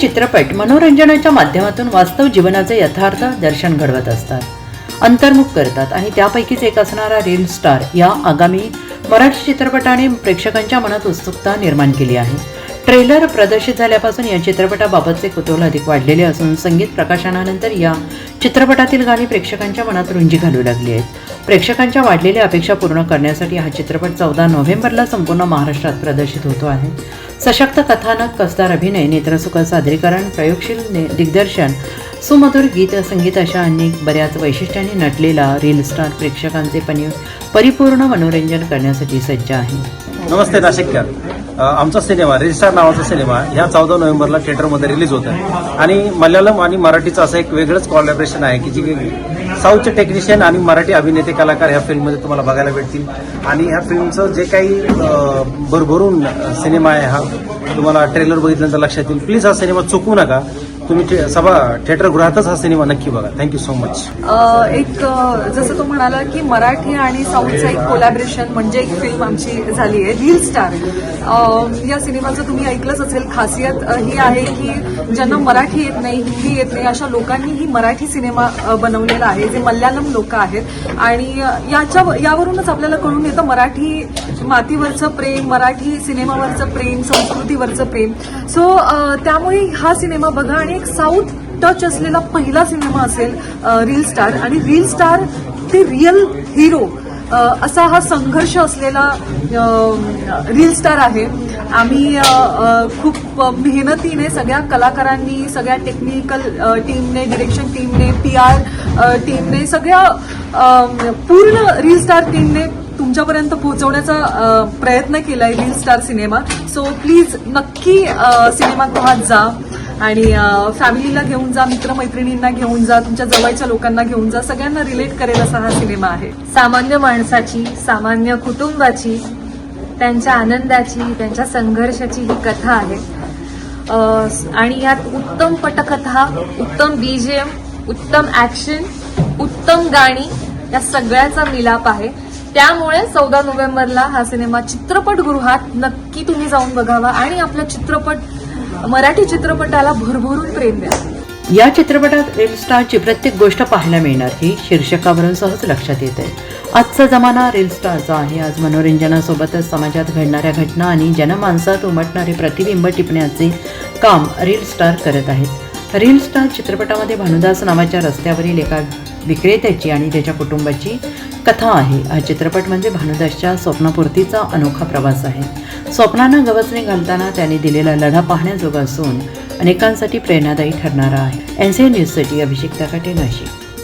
चित्रपट मनोरंजनाच्या माध्यमातून वास्तव जीवनाचे यथार्थ दर्शन घडवत असतात. अंतर्मुख करतात आणि त्यापैकीच एक असणारा रील स्टार या आगामी मराठी चित्रपटाने प्रेक्षकांच्या मनात उत्सुकता निर्माण केली आहे. ट्रेलर प्रदर्शित झाल्यापासून या चित्रपटाबाबतचे कुतूहल अधिक वाढलेले असून संगीत प्रकाशनानंतर या चित्रपटातील गाणी प्रेक्षकांच्या मनात रुंजी घालू लागली आहेत. प्रेक्षकांच्या वाढलेल्या अपेक्षा पूर्ण करण्यासाठी हा चित्रपट चौदा नोव्हेंबरला संपूर्ण महाराष्ट्रात प्रदर्शित होतो आहे. सशक्त कथानक कसदार अभिनय नेत्रसुख सादरीकरण प्रयोगशील दिग्दर्शन सुमधुर गीत संगीत अशा अनेक बऱ्याच वैशिष्ट्यांनी नटलेला रील स्टार प्रेक्षकांचे पनि परिपूर्ण मनोरंजन करण्यासाठी सज्ज आहे. नमस्ते नाशिककर. आमचा सिनेमा रेजिस्टार नावाचा सिनेमा ह्या चौदा नोव्हेंबरला थिएटरमध्ये रिलीज होत आहे आणि मल्याळम आणि मराठीचं असं एक वेगळंच कॉलॅबरेशन आहे की जी साऊथचे टेक्निशियन आणि मराठी अभिनेते कलाकार ह्या फिल्ममध्ये तुम्हाला बघायला भेटतील. आणि ह्या फिल्मचं जे काही भरभरून सिनेमा आहे हा तुम्हाला ट्रेलर बघितल्यानंतर लक्षात येईल. प्लीज हा सिनेमा चुकू नका. तुम्ही थे- थिएटर गृहातच हा सिनेमा नक्की बघा. थँक्यू सो मच एक जसं तू म्हणाला की मराठी आणि साऊथचं एक कोलॅबरेशन म्हणजे एक फिल्म आमची झाली आहे रील स्टार या सिनेमाचं तुम्ही ऐकलंच असेल खासियत ही आहे की ज्यांना मराठी येत नाही हिंदी येत नाही अशा लोकांनी ही मराठी सिनेमा बनवलेला आहे जे मल्याळम लोक आहेत. आणि याच्या यावरूनच आपल्याला कळून येतं मराठी मातीवरचं प्रेम मराठी सिनेमावरचं प्रेम संस्कृतीवरचं प्रेम. सो त्यामुळे हा सिनेमा बघा आणि एक साऊथ टच असलेला पहिला सिनेमा असेल रील स्टार आणि रील स्टार ते रिअल हिरो असा हा संघर्ष असलेला रील स्टार आहे. आम्ही खूप मेहनतीने सगळ्या कलाकारांनी सगळ्या टेक्निकल टीमने डिरेक्शन टीमने पी आर टीमने सगळ्या पूर्ण रील स्टार टीमने तुमच्यापर्यंत पोहोचवण्याचा प्रयत्न प्रयत्न केलाय reel star cinema. So please नक्की सिनेमागृहात जा. आणि फॅमिलीला घेऊन जा मित्रमैत्रिणींना घेऊन जा तुमच्या जवळच्या लोकांना घेऊन जा सगळ्यांना रिलेट करेल असा हा सिनेमा आहे. सामान्य माणसाची सामान्य कुटुंबाची त्यांच्या आनंदाची त्यांच्या संघर्षाची ही कथा आहे. आणि यात उत्तम पटकथा उत्तम बीजेम उत्तम ॲक्शन उत्तम गाणी या सगळ्याचा मिलाप आहे. त्यामुळे चौदा नोव्हेंबरला हा सिनेमा चित्रपटगृहात नक्की तुम्ही जाऊन बघावा आणि आपला चित्रपट मराठी चित्रपटाला भरभरून प्रेम द्या. या चित्रपटात रील स्टारची प्रत्येक गोष्ट पाहायला मिळणार ही शीर्षकावरून सहज लक्षात येते. आजचा जमाना रील स्टारचा आहे. आज मनोरंजनासोबतच समाजात घडणाऱ्या घटना आणि जनमानसात उमटणारे प्रतिबिंब टिपण्याचे काम रील स्टार करत आहेत. रील स्टार चित्रपटामध्ये भानुदास नावाच्या रस्त्यावरील एका विक्रेत्याची आणि त्याच्या कुटुंबाची कथा आहे. हा चित्रपट म्हणजे भानुदासच्या स्वप्नपूर्तीचा अनोखा प्रवास आहे. स्वप्नांना गवसणी घालताना त्यांनी दिलेला लढा पाहण्याजोगा असून अनेकांसाठी प्रेरणादायी ठरणारा आहे. एन सी न्यूजसाठी अभिषेक तकाटे नाशिक.